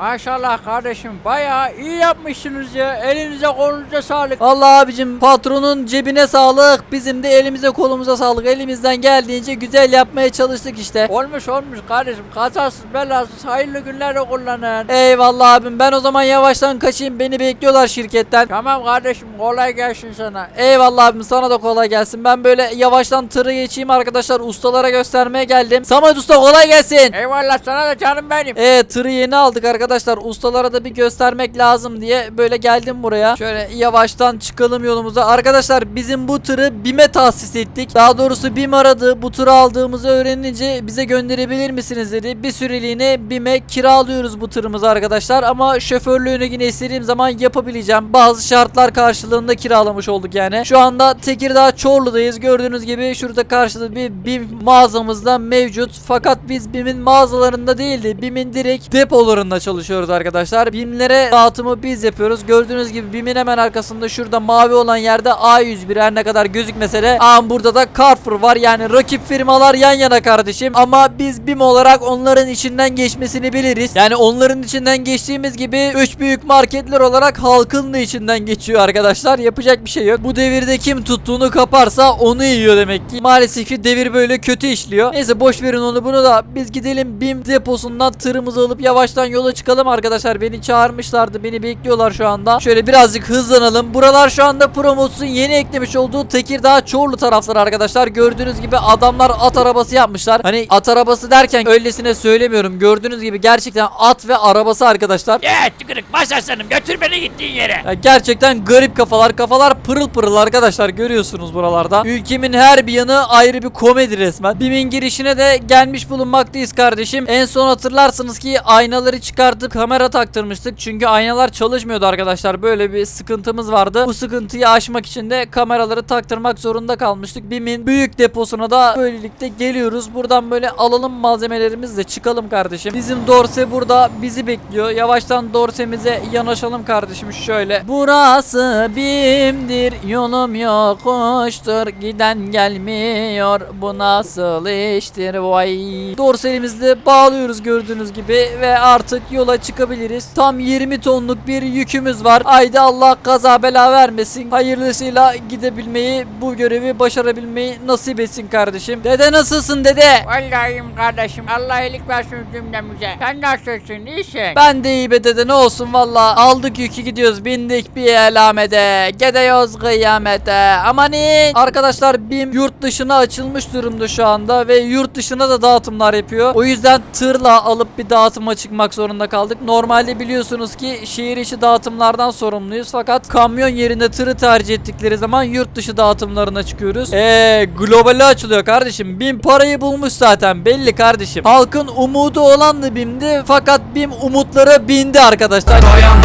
Maşallah kardeşim bayağı iyi yapmışsınız ya. Elinize kolunuza sağlık. Allah abicim patronun cebine sağlık. Bizim de elimize kolumuza sağlık. Elimizden geldiğince güzel yapmaya çalıştık işte. Olmuş olmuş kardeşim. Kazasız belasız hayırlı günlerde kullanın. Eyvallah abim ben o zaman yavaştan kaçayım. Beni bekliyorlar şirketten. Tamam kardeşim kolay gelsin sana. Eyvallah abim sana da kolay gelsin. Ben böyle yavaştan tırı geçeyim arkadaşlar. Ustalara göstermeye geldim. Samet Usta kolay gelsin. Eyvallah sana da canım benim. Evet tırı yeni aldık arkadaşlar. Ustalara da bir göstermek lazım diye böyle geldim buraya. Şöyle yavaştan çıkalım yolumuza. Arkadaşlar bizim bu tırı BİM'e tahsis ettik. Daha doğrusu BİM aradı. Bu tırı aldığımızı öğrenince bize gönderebilir misiniz dedi. Bir süreliğine BİM'e kiralıyoruz bu tırımızı arkadaşlar. Ama şoförlüğünü yine istediğim zaman yapabileceğim. Bazı şartlar karşılığında kiralamış olduk yani. Şu anda Tekirdağ Çorlu'dayız. Gördüğünüz gibi şurada karşıda bir BİM mağazamızda mevcut. Fakat biz BİM'in mağazalarında değil de BİM'in direkt depolarında çalışıyoruz arkadaşlar. BİM'lere dağıtımı biz yapıyoruz. Gördüğünüz gibi BİM'in hemen arkasında şurada mavi olan yerde A101 her ne kadar gözükmese de Aa, burada da Carrefour var. Yani rakip firmalar yan yana kardeşim. Ama biz BİM olarak onların içinden geçmesini biliriz. Yani onların içinden geçtiğimiz gibi üç büyük marketler olarak halkın da içinden geçiyor arkadaşlar. Yapacak bir şey yok. Bu devirde kim tuttuğunu kaparsa onu yiyor demek ki. Maalesef ki devir böyle kötü işliyor. Neyse boş verin onu bunu da biz gidelim BİM deposundan tırımızı alıp yavaştan yola çıkalım arkadaşlar. Beni çağırmışlardı. Beni bekliyorlar şu anda. Şöyle birazcık hızlanalım. Buralar şu anda Promos'un yeni eklemiş olduğu Tekirdağ Çorlu tarafları arkadaşlar. Gördüğünüz gibi adamlar at arabası yapmışlar. Hani at arabası derken öylesine söylemiyorum. Gördüğünüz gibi gerçekten at ve arabası arkadaşlar. Yeah tıkırık baş aslanım götür beni gittiğin yere. Ya gerçekten garip kafalar. Kafalar pırıl pırıl arkadaşlar görüyorsunuz buralarda. Ülkemin her bir yanı ayrı bir komedi resmen. BİM'in girişine de gelmiş bulunmaktayız kardeşim. En son hatırlarsınız ki aynaları çıkartıp kamera taktırmıştık. Çünkü aynalar çalışmıyordu arkadaşlar. Böyle bir sıkıntımız vardı. Bu sıkıntıyı aşmak için de kameraları taktırmak zorunda kalmıştık. BİM'in büyük deposuna da böylelikle geliyoruz. Buradan böyle alalım malzemelerimizi çıkalım kardeşim. Bizim Dorse burada bizi bekliyor. Yavaştan Dorse'mize yanaşalım kardeşim şöyle. Burası BİM'dir yolum yokuştur giden gelmiyor bu nasıl iştir vay. Dorse'imizi bağlıyoruz gördüğünüz gibi ve artık yola çıkabiliriz. Tam 20 tonluk bir yükümüz var. Haydi Allah kaza bela vermesin. Hayırlısıyla gidebilmeyi bu görevi başarabilmeyi nasip etsin kardeşim. Dede nasılsın dede? Vallahi iyiyim kardeşim. Allah iyilik versin cümlemize. Sen nasılsın? İyisin. Ben de iyi be dede ne olsun valla aldık yükü gidiyoruz bindik bir elamete gidiyoruz kıyamete amanin arkadaşlar BİM yurt dışına açılmış durumda şu anda ve yurt dışına da dağıtımlar yapıyor o yüzden tırla alıp bir dağıtıma çıkmak zorunda kaldık. Normalde biliyorsunuz ki şehir içi dağıtımlardan sorumluyuz. Fakat kamyon yerine tırı tercih ettikleri zaman yurt dışı dağıtımlarına çıkıyoruz. Eee globali açılıyor kardeşim. BİM parayı bulmuş zaten belli kardeşim. Halkın umudu olan da BİM'di fakat BİM umutlara bindi arkadaşlar. Dayan,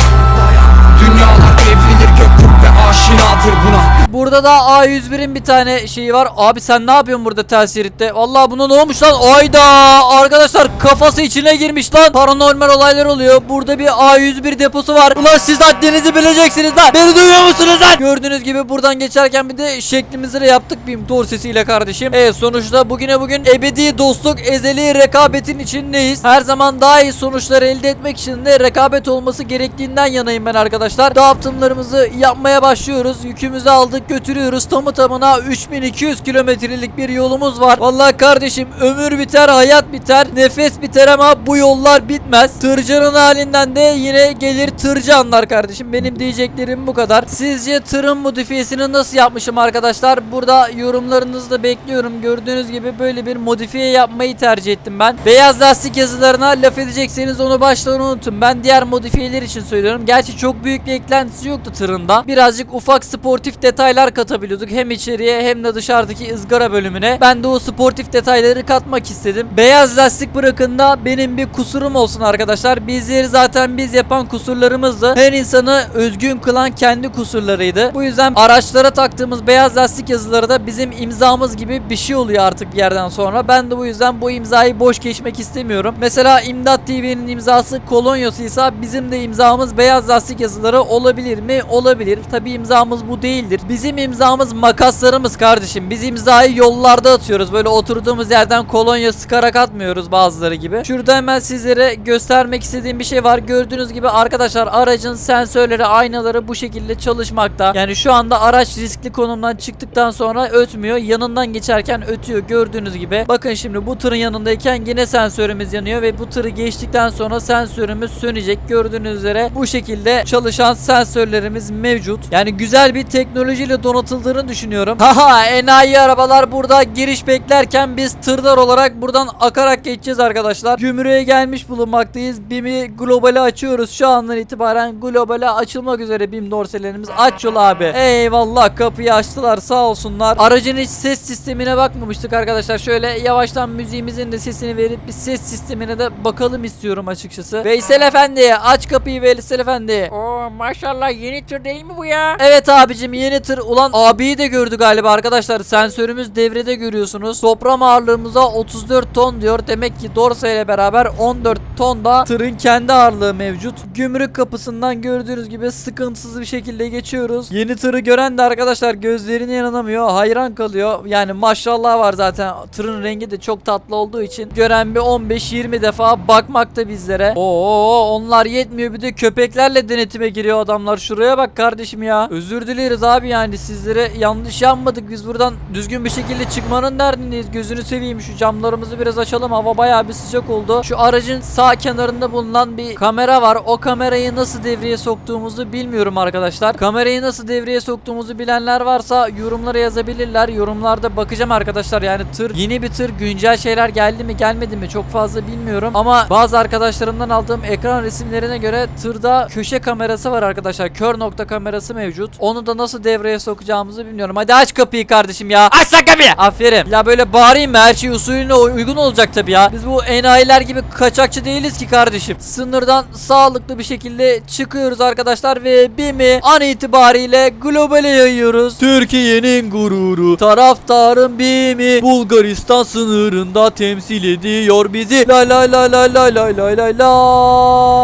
dünyalar devrilir gökyüzü ve aşinadır buna Burada da A101'in bir tane şeyi var. Abi sen ne yapıyorsun burada tel şeritte? Vallahi buna ne olmuş lan? Ayda! Arkadaşlar kafası içine girmiş lan. Paranormal olaylar oluyor. Burada bir A101 deposu var. Ulan siz haddinizi bileceksiniz lan. Beni duyuyor musunuz lan? Gördüğünüz gibi buradan geçerken bir de şeklimizi de yaptık bir doğru sesiyle kardeşim. Evet sonuçta bugüne bugün ebedi dostluk, ezeli rekabetin içindeyiz. Her zaman daha iyi sonuçlar elde etmek için de rekabet olması gerektiğinden yanayım ben arkadaşlar. Dağıtımlarımızı yapmaya başlıyoruz. Yükümüzü aldık götürüyoruz. Tamı tamına 3200 kilometrelik bir yolumuz var. Vallahi kardeşim ömür biter, hayat biter, nefes biter ama bu yollar bitmez. Tırcının halinden de yine gelir tırcı anlar kardeşim. Benim diyeceklerim bu kadar. Sizce tırın modifiyesini nasıl yapmışım arkadaşlar? Burada yorumlarınızı da bekliyorum. Gördüğünüz gibi böyle bir modifiye yapmayı tercih ettim ben. Beyaz lastik yazılarına laf edecekseniz onu baştan unutun. Ben diğer modifiyeler için söylüyorum. Gerçi çok büyük bir eklentisi yoktu tırında. Birazcık ufak sportif detaylar katabiliyorduk. Hem içeriye hem de dışarıdaki ızgara bölümüne. Ben de o sportif detayları katmak istedim. Beyaz lastik bırakın da benim bir kusurum olsun arkadaşlar. Bizleri zaten biz yapan kusurlarımızdı. Her insanı özgün kılan kendi kusurlarıydı. Bu yüzden araçlara taktığımız beyaz lastik yazıları da bizim imzamız gibi bir şey oluyor artık bir yerden sonra. Ben de bu yüzden bu imzayı boş geçmek istemiyorum. Mesela İmdat TV'nin imzası kolonyosuysa bizim de imzamız beyaz lastik yazıları olabilir mi? Olabilir. Tabi imzamız bu değildir. Bizim bizim imzamız makaslarımız kardeşim. Biz imzayı yollarda atıyoruz. Böyle oturduğumuz yerden kolonya sıkarak atmıyoruz bazıları gibi. Şurada hemen sizlere göstermek istediğim bir şey var. Gördüğünüz gibi arkadaşlar aracın sensörleri, aynaları bu şekilde çalışmakta. Yani şu anda araç riskli konumdan çıktıktan sonra ötmüyor. Yanından geçerken ötüyor gördüğünüz gibi. Bakın şimdi bu tırın yanındayken yine sensörümüz yanıyor ve bu tırı geçtikten sonra sensörümüz sönecek. Gördüğünüz üzere bu şekilde çalışan sensörlerimiz mevcut. Yani güzel bir teknolojiyle donatıldığını düşünüyorum. Haha enayi arabalar burada giriş beklerken biz tırlar olarak buradan akarak geçeceğiz arkadaşlar. Gümrüğe gelmiş bulunmaktayız. BİM'i globale açıyoruz. Şu andan itibaren globale açılmak üzere BİM dorselerimiz. Aç yol abi. Eyvallah kapıyı açtılar sağ olsunlar. Aracın hiç ses sistemine bakmamıştık arkadaşlar. Şöyle yavaştan müziğimizin de sesini verip bir ses sistemine de bakalım istiyorum açıkçası. Veysel Efendi aç kapıyı Veysel Efendi. Oo maşallah yeni tür değil mi bu ya? Evet abicim yeni tır. Ulan abiyi de gördü galiba arkadaşlar. Sensörümüz devrede görüyorsunuz. Toplam ağırlığımıza 34 ton diyor. Demek ki Dorsa ile beraber 14 ton da tırın kendi ağırlığı mevcut. Gümrük kapısından gördüğünüz gibi sıkıntısız bir şekilde geçiyoruz. Yeni tırı gören de arkadaşlar gözlerine inanamıyor. Hayran kalıyor. Yani maşallah var zaten. Tırın rengi de çok tatlı olduğu için gören bir 15-20 defa bakmakta bizlere. Oo onlar yetmiyor bir de köpeklerle denetime giriyor adamlar. Şuraya bak kardeşim ya. Özür dileriz abi yani sizlere yanlış yapmadık. Biz buradan düzgün bir şekilde çıkmanın derdindeyiz. Gözünü seveyim şu camlarımızı biraz açalım. Hava bayağı bir sıcak oldu. Şu aracın sağ kenarında bulunan bir kamera var. O kamerayı nasıl devreye soktuğumuzu bilmiyorum arkadaşlar. Kamerayı nasıl devreye soktuğumuzu bilenler varsa yorumlara yazabilirler. Yorumlarda bakacağım arkadaşlar. Yani tır yeni bir tır güncel şeyler geldi mi gelmedi mi çok fazla bilmiyorum. Ama bazı arkadaşlarımdan aldığım ekran resimlerine göre tırda köşe kamerası var arkadaşlar. Kör nokta kamerası mevcut. Onu da nasıl devreye sokacağımızı bilmiyorum. Hadi aç kapıyı kardeşim ya. Aç lan kapıyı. Aferin. Ya böyle bağırayım mı? Her şey usulüne uygun olacak tabii ya. Biz bu enayiler gibi kaçakçı değiliz ki kardeşim. Sınırdan sağlıklı bir şekilde çıkıyoruz arkadaşlar ve BİM'i an itibariyle globale yayıyoruz. Türkiye'nin gururu. Taraftarın BİM'i Bulgaristan sınırında temsil ediyor bizi. La la la la la la la la la.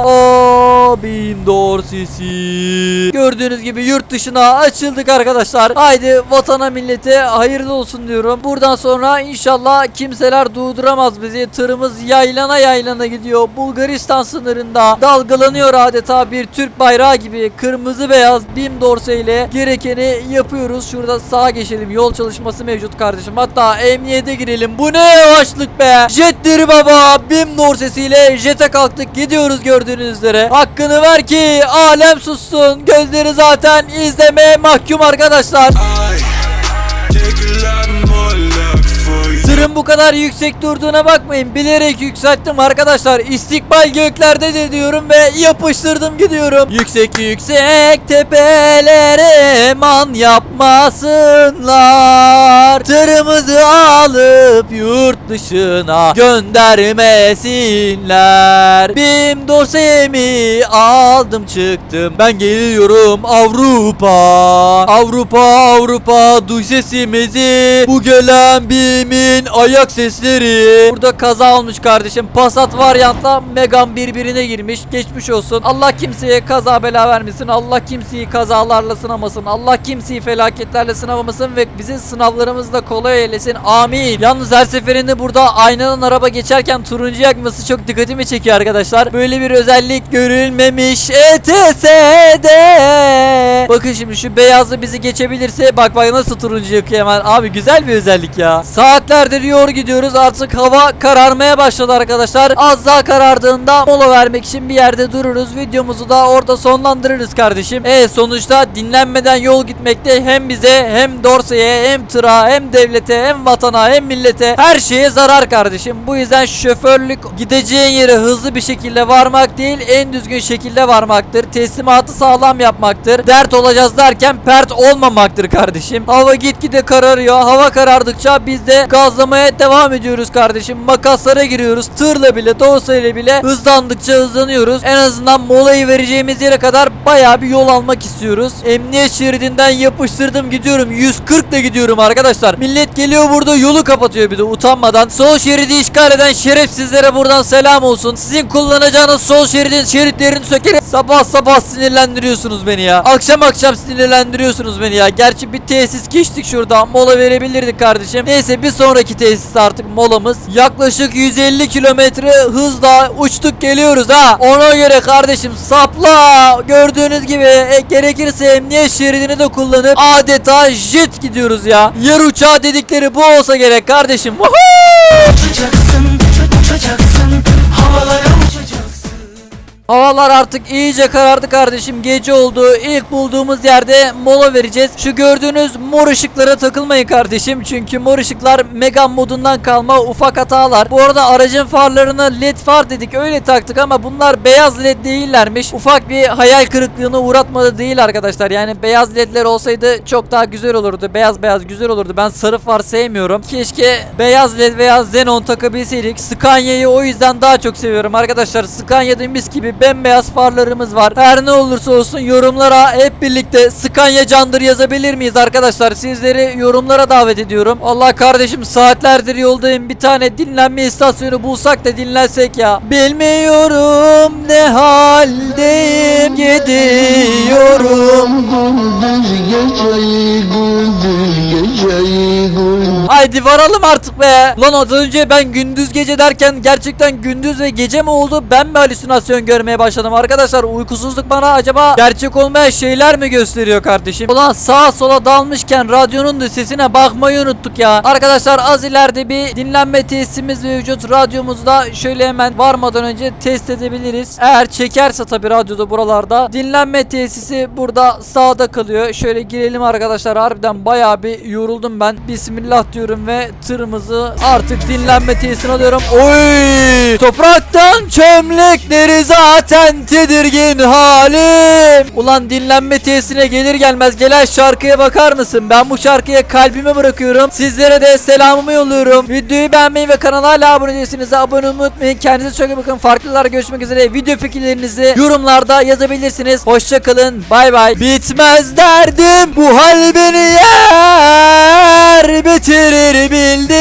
O BİM Dorsesi. Gördüğünüz gibi yurt dışına açıldık arkadaşlar. Haydi vatana millete hayırlı olsun diyorum. Buradan sonra inşallah kimseler durduramaz bizi. Tırımız yaylana yaylana gidiyor. Bulgaristan sınırında dalgalanıyor adeta bir Türk bayrağı gibi. Kırmızı beyaz BİM dorse ile gerekeni yapıyoruz. Şurada sağa geçelim. Yol çalışması mevcut kardeşim. Hatta emniyete girelim. Bu ne yavaşlık be. Jettir baba. BİM dorsesiyle jete kalktık. Gidiyoruz gördüğünüz üzere. Hakkını ver ki alem sussun. Gözleri zaten izlemeye mahkum arkadaşlar arkadaşlar. Ay. Tırın bu kadar yüksek durduğuna bakmayın. Bilerek yükselttim arkadaşlar. İstikbal göklerdedir diyorum ve yapıştırdım gidiyorum. Yüksek yüksek tepelere man yapmasınlar. Tırımızı alıp yurt dışına göndermesinler. Bim dorsemi aldım çıktım. Ben geliyorum Avrupa. Avrupa Avrupa duy sesimizi. Bu gelen bimin ayak sesleri. Burada kaza olmuş kardeşim. Passat varyantla Megan birbirine girmiş. Geçmiş olsun. Allah kimseye kaza bela vermesin. Allah kimseyi kazalarla sınamasın. Allah kimseyi felaketlerle sınamasın ve bizim sınavlarımızı da kolay eylesin. Amin. Yalnız her seferinde burada aynadan araba geçerken turuncu yakması çok dikkatimi çekiyor arkadaşlar. Böyle bir özellik görülmemiş ETS'de. Bakın şimdi şu beyazı bizi geçebilirse bak bak nasıl turuncu yakıyor hemen. Abi güzel bir özellik ya. Saatlerdir yol gidiyoruz artık hava kararmaya başladı arkadaşlar. Az daha karardığında mola vermek için bir yerde dururuz. Videomuzu da orada sonlandırırız kardeşim. E sonuçta dinlenmeden yol gitmekte hem bize hem Dorsey'e hem tıra hem devlete hem vatana hem millete her şeye zarar kardeşim. Bu yüzden şoförlük gideceğin yere hızlı bir şekilde varmak değil en düzgün şekilde varmaktır. Teslimatı sağlam yapmaktır. Dert olacağız derken pert olmamaktır kardeşim. Hava gitgide kararıyor. Hava karardıkça biz de gazla yaşamaya devam ediyoruz kardeşim. Makaslara giriyoruz. Tırla bile, dorsayla bile hızlandıkça hızlanıyoruz. En azından molayı vereceğimiz yere kadar bayağı bir yol almak istiyoruz. Emniyet şeridinden yapıştırdım gidiyorum. 140 ile gidiyorum arkadaşlar. Millet geliyor burada yolu kapatıyor bir de utanmadan. Sol şeridi işgal eden şerefsizlere buradan selam olsun. Sizin kullanacağınız sol şeridin şeritlerini sökerek sabah sabah sinirlendiriyorsunuz beni ya. Akşam akşam sinirlendiriyorsunuz beni ya. Gerçi bir tesis geçtik şurada. Mola verebilirdik kardeşim. Neyse bir sonraki tesis artık molamız. Yaklaşık 150 kilometre hızla uçtuk geliyoruz ha. Ona göre kardeşim sapla. Gördüğünüz gibi e, gerekirse emniyet şeridini de kullanıp adeta jet gidiyoruz ya. Yer uçağı dedikleri bu olsa gerek kardeşim. Woohoo! Havalar artık iyice karardı kardeşim. Gece oldu. İlk bulduğumuz yerde mola vereceğiz. Şu gördüğünüz mor ışıklara takılmayın kardeşim. Çünkü mor ışıklar Megan modundan kalma ufak hatalar. Bu arada aracın farlarına led far dedik. Öyle taktık ama bunlar beyaz led değillermiş. Ufak bir hayal kırıklığına uğratmadı değil arkadaşlar. Yani beyaz ledler olsaydı çok daha güzel olurdu. Beyaz beyaz güzel olurdu. Ben sarı far sevmiyorum. Keşke beyaz led veya xenon takabilseydik. Scania'yı o yüzden daha çok seviyorum arkadaşlar. Scania'da mis gibi bembeyaz farlarımız var. Her ne olursa olsun yorumlara hep birlikte Scania candır yazabilir miyiz arkadaşlar? Sizleri yorumlara davet ediyorum. Allah kardeşim saatlerdir yoldayım. Bir tane dinlenme istasyonu bulsak da dinlensek ya. Bilmiyorum ne haldeyim gidiyorum. Gündüz geceyi gündüz geceyi Haydi varalım artık be. Lan az önce ben gündüz gece derken gerçekten gündüz ve gece mi oldu? Ben mi halüsinasyon görmeye başladım arkadaşlar? Uykusuzluk bana acaba gerçek olmayan şeyler mi gösteriyor kardeşim? Ulan sağa sola dalmışken radyonun da sesine bakmayı unuttuk ya. Arkadaşlar az ileride bir dinlenme tesisimiz mevcut. Radyomuzda şöyle hemen varmadan önce test edebiliriz. Eğer çekerse tabi radyoda buralarda. Dinlenme tesisi burada sağda kalıyor. Şöyle girelim arkadaşlar. Harbiden bayağı bir yoruldum ben. Bismillah diyorum ve tırımızı artık dinlenme tesisine alıyorum. Oy! Topraktan çömlekleri zaten tedirgin halim. Ulan dinlenme tesisine gelir gelmez gelen şarkıya bakar mısın? Ben bu şarkıya kalbime bırakıyorum. Sizlere de selamımı yolluyorum. Videoyu beğenmeyi ve kanala hala abone değilseniz abone olmayı unutmayın. Kendinize çok iyi bakın. Farklılar görüşmek üzere. Video fikirlerinizi yorumlarda yazabilirsiniz. Hoşçakalın. Bay bay. Bitmez derdim. Bu hal beni yer bir bildim.